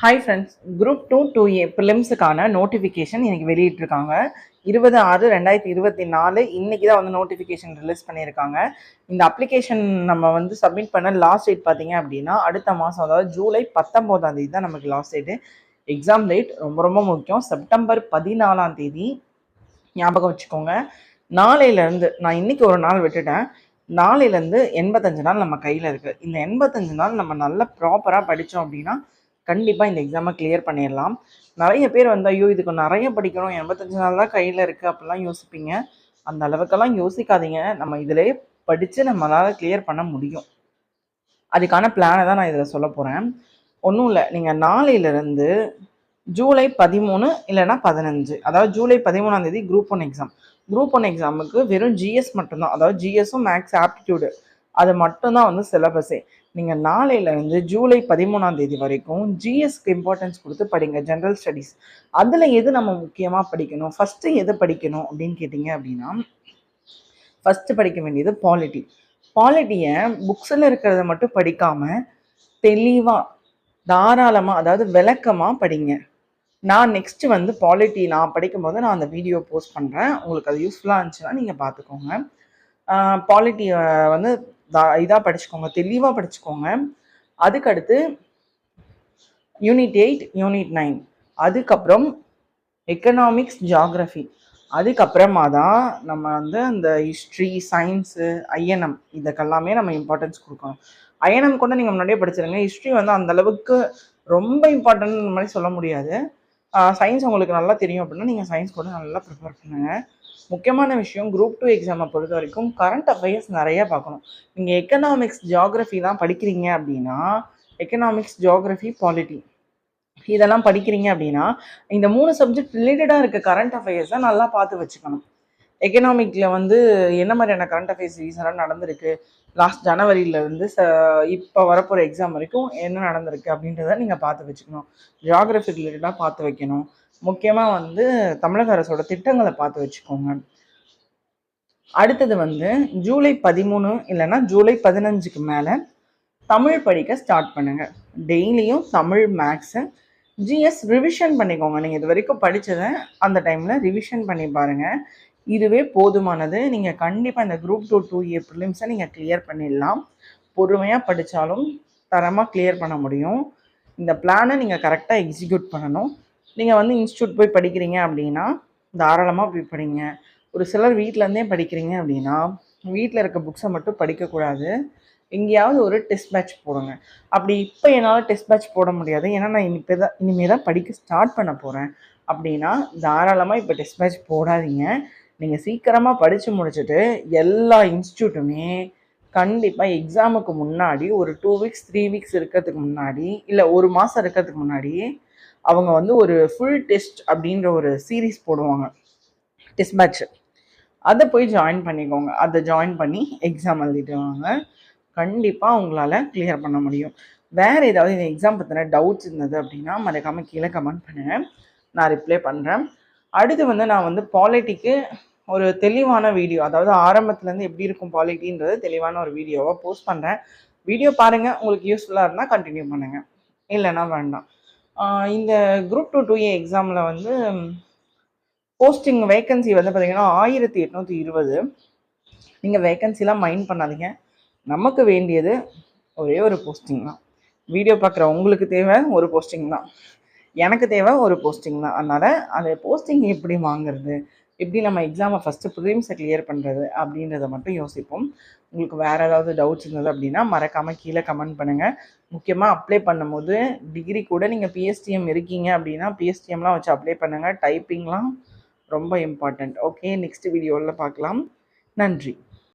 Hi friends group two two A ப்ரிலிம்ஸுக்கான notification இன்றைக்கி வெளியிட்டிருக்காங்க. இருபது ஆறு ரெண்டாயிரத்தி இருபத்தி நாலு இன்றைக்கி தான் வந்து நோட்டிஃபிகேஷன் ரிலீஸ் பண்ணியிருக்காங்க. இந்த அப்ளிகேஷன் நம்ம வந்து சப்மிட் பண்ண லாஸ்ட் டேட் பார்த்தீங்க அப்படின்னா அடுத்த மாதம் அதாவது ஜூலை பத்தொம்போதாம் தேதி தான் நமக்கு லாஸ்ட் டேட்டு எக்ஸாம் டேட் ரொம்ப ரொம்ப முக்கியம். செப்டம்பர் பதினாலாம் தேதி ஞாபகம் வச்சுக்கோங்க. நாளையிலேருந்து நான் இன்னைக்கு ஒரு நாள் விட்டுட்டேன். நாளையிலேருந்து எண்பத்தஞ்சு நாள் நம்ம கையில் இருக்குது இந்த எண்பத்தஞ்சு நாள் நம்ம நல்லா ப்ராப்பராக படித்தோம் அப்படின்னா கண்டிப்பாக இந்த எக்ஸாமை கிளியர் பண்ணிடலாம். நிறைய பேர் வந்து ஐயோ இதுக்கு நிறைய படிக்கணும் எண்பத்தஞ்சு நாள் தான் கையில் இருக்குது அப்படிலாம் யோசிப்பீங்க. அந்த அளவுக்கெல்லாம் யோசிக்காதீங்க. நம்ம இதிலே படித்து நம்மளால் கிளியர் பண்ண முடியும். அதுக்கான பிளானை தான் நான் இதில் சொல்ல போகிறேன் ஒன்றும் இல்லை. நீங்கள் நாளையிலேருந்து ஜூலை பதிமூணு இல்லைன்னா பதினஞ்சு. அதாவது ஜூலை பதிமூணாம் தேதி group one exam group one எக்ஸாமுக்கு வெறும் ஜிஎஸ் மட்டும்தான். அதாவது ஜிஎஸும் மேக்ஸ் ஆப்டிடியூடு அது மட்டும்தான் வந்து சிலபஸே நீங்கள் நாளையிலேருந்து ஜூலை பதிமூணாம் தேதி வரைக்கும் ஜிஎஸ்க்கு இம்பார்ட்டன்ஸ் கொடுத்து படிங்க ஜென்ரல் ஸ்டடீஸ் அதில் எது நம்ம முக்கியமாக படிக்கணும்? ஃபஸ்ட்டு எது படிக்கணும் அப்படின்னு கேட்டிங்க அப்படின்னா ஃபஸ்ட்டு படிக்க வேண்டியது பாலிட்டி பாலிட்டியை புக்ஸில் இருக்கிறத மட்டும் படிக்காமல் தெளிவாக தாராளமாக அதாவது விளக்கமாக படிங்க. நான் நெக்ஸ்ட் வந்து பாலிட்டி நான் படிக்கும்போது நான் அந்த வீடியோ போஸ்ட் பண்ணுறேன் உங்களுக்கு அது யூஸ்ஃபுல்லாக இருந்துச்சுன்னா நீங்கள் பார்த்துக்கோங்க. பாலிட்டியை வந்து இதாக படிச்சுக்கோங்க தெளிவாக படிச்சுக்கோங்க. அதுக்கடுத்து யூனிட் எயிட் யூனிட் நைன் அதுக்கப்புறம் எக்கனாமிக்ஸ் ஜாகிரஃபி அதுக்கப்புறமா தான் நம்ம வந்து அந்த ஹிஸ்ட்ரி சயின்ஸு ஐஎன்எம் இதுக்கெல்லாமே நம்ம இம்பார்ட்டன்ஸ் கொடுக்கணும். ஐஎன்எம் கூட நீங்கள் முன்னாடியே படிச்சிருங்க. ஹிஸ்ட்ரி வந்து அந்த அளவுக்கு ரொம்ப இம்பார்ட்டன்ட் மாதிரி சொல்ல முடியாது. சயின்ஸ் உங்களுக்கு நல்லா தெரியும் அப்படின்னா நீங்கள் சயின்ஸ் கூட நல்லா ப்ரிப்பேர் பண்ணுங்கள் முக்கியமான விஷயம் குரூப் டூ எக்ஸாமை பொறுத்த வரைக்கும் கரண்ட் அஃபேர்ஸ் நிறைய பார்க்கணும். நீங்கள் எக்கனாமிக்ஸ் ஜியாகிரஃபி தான் படிக்கிறீங்க அப்படின்னா எக்கனாமிக்ஸ் ஜியாகிரஃபி பாலிட்டி இதெல்லாம் படிக்கிறீங்க அப்படின்னா இந்த மூணு சப்ஜெக்ட் ரிலேட்டடாக இருக்க கரண்ட் அஃபேர்ஸை நல்லா பார்த்து வச்சுக்கணும். எக்கனாமிக்கில் வந்து என்ன மாதிரியான கரண்ட் அஃபேர்ஸ் ரீசனாக நடந்திருக்கு? லாஸ்ட் ஜனவரியிலேருந்து ச இப்போ வரப்போகிற எக்ஸாம் வரைக்கும் என்ன நடந்திருக்கு அப்படின்றத நீங்கள் பார்த்து வச்சுக்கணும். ஜியாகிரஃபி ரிலேட்டடாக பார்த்து வைக்கணும். முக்கியமாக வந்து தமிழக அரசோட திட்டங்களை பார்த்து வச்சுக்கோங்க. அடுத்தது வந்து ஜூலை பதிமூணு இல்லைன்னா ஜூலை பதினஞ்சுக்கு மேலே தமிழ் படிக்க ஸ்டார்ட் பண்ணுங்க. டெய்லியும் தமிழ் மேக்ஸு ஜிஎஸ் ரிவிஷன் பண்ணிக்கோங்க. நீங்கள் இது வரைக்கும் படித்ததை அந்த டைமில் ரிவிஷன் பண்ணி பாருங்கள் இதுவே போதுமானது. நீங்கள் கண்டிப்பாக இந்த குரூப் டூ டூ ஏ ப்ரிலிம்ஸை நீங்கள் கிளியர் பண்ணிடலாம். பொறுமையாக படித்தாலும் தரமாக கிளியர் பண்ண முடியும். இந்த பிளானை நீங்கள் கரெக்டாக எக்ஸிக்யூட் பண்ணணும். நீங்கள் வந்து இன்ஸ்டியூட் போய் படிக்கிறீங்க அப்படின்னா தாராளமாக போய் படிங்க. ஒரு சிலர் வீட்டிலேருந்தே படிக்கிறீங்க அப்படின்னா வீட்டில் இருக்க புக்ஸை மட்டும் படிக்கக்கூடாது எங்கேயாவது ஒரு டெஸ்ட் பேட்ச் போடுங்க. அப்படி இப்போ என்னால் டெஸ்ட் பேட்ச் போட முடியாது. ஏன்னா நான் இனிப்பே தான் இனிமேல் தான் படிக்க ஸ்டார்ட் பண்ண போகிறேன் அப்படின்னா தாராளமாக இப்போ டெஸ்ட் பேட்ச் போடாதீங்க. நீங்கள் சீக்கிரமாக படித்து முடிச்சுட்டு எல்லா இன்ஸ்டியூட்டுமே கண்டிப்பாக எக்ஸாமுக்கு முன்னாடி ஒரு டூ வீக்ஸ் த்ரீ வீக்ஸ் இருக்கிறதுக்கு முன்னாடி இல்லை ஒரு மாதம் இருக்கிறதுக்கு முன்னாடி அவங்க வந்து ஒரு ஃபுல் டெஸ்ட் அப்படின்ற ஒரு சீரீஸ் போடுவாங்க. டெஸ்ட் மேட்ச் அதை போய் ஜாயின் பண்ணிக்கோங்க. அதை ஜாயின் பண்ணி எக்ஸாம் எழுதிட்டு வாங்க கண்டிப்பாக உங்களால் கிளியர் பண்ண முடியும். வேறு ஏதாவது இந்த எக்ஸாம் பற்றின டவுட்ஸ் இருந்தது அப்படின்னா மறக்காமல் கீழே கமெண்ட் பண்ணுங்கள் நான் ரிப்ளை பண்ணுறேன் அடுத்து வந்து நான் வந்து பாலிட்டிக்கு ஒரு தெளிவான வீடியோ அதாவது ஆரம்பத்துலேருந்து எப்படி இருக்கும் பாலிட்டின்றது தெளிவான ஒரு வீடியோவாக போஸ்ட் பண்ணுறேன் வீடியோ பாருங்கள் உங்களுக்கு யூஸ்ஃபுல்லாக இருந்தால் கண்டினியூ பண்ணுங்கள் இல்லைன்னா வேண்டாம். இந்த குரூப் டூ டூ ஏ எக்ஸாமில் வந்து போஸ்டிங் வேக்கன்சி வந்து பார்த்திங்கன்னா ஆயிரத்தி எட்நூற்றி இருபது. நீங்கள் வேக்கன்சிலாம் மைண்ட் பண்ணாதீங்க. நமக்கு வேண்டியது ஒரே ஒரு போஸ்டிங் தான். வீடியோ பார்க்குற உங்களுக்கு தேவை ஒரு போஸ்டிங் தான். எனக்கு தேவை ஒரு போஸ்டிங் தான். அதனால் அந்த போஸ்டிங் எப்படி வாங்குறது? எப்படி நம்ம எக்ஸாமை ஃபஸ்ட்டு ப்ரிலிம்ஸை கிளியர் பண்ணுறது அப்படின்றத மட்டும் யோசிப்போம். உங்களுக்கு வேறு ஏதாவது டவுட்ஸ் இருந்தது அப்படின்னா மறக்காமல் கீழே கமெண்ட் பண்ணுங்கள் முக்கியமாக அப்ளை பண்ணும்போது டிகிரி கூட நீங்கள் பிஎஸ்டிஎம் இருக்கீங்க அப்படின்னா பிஎஸ்டிஎம்லாம் வச்சு அப்ளை பண்ணுங்கள் டைப்பிங்லாம் ரொம்ப இம்பார்ட்டண்ட் ஓகே நெக்ஸ்ட் வீடியோவில் பார்க்கலாம். நன்றி.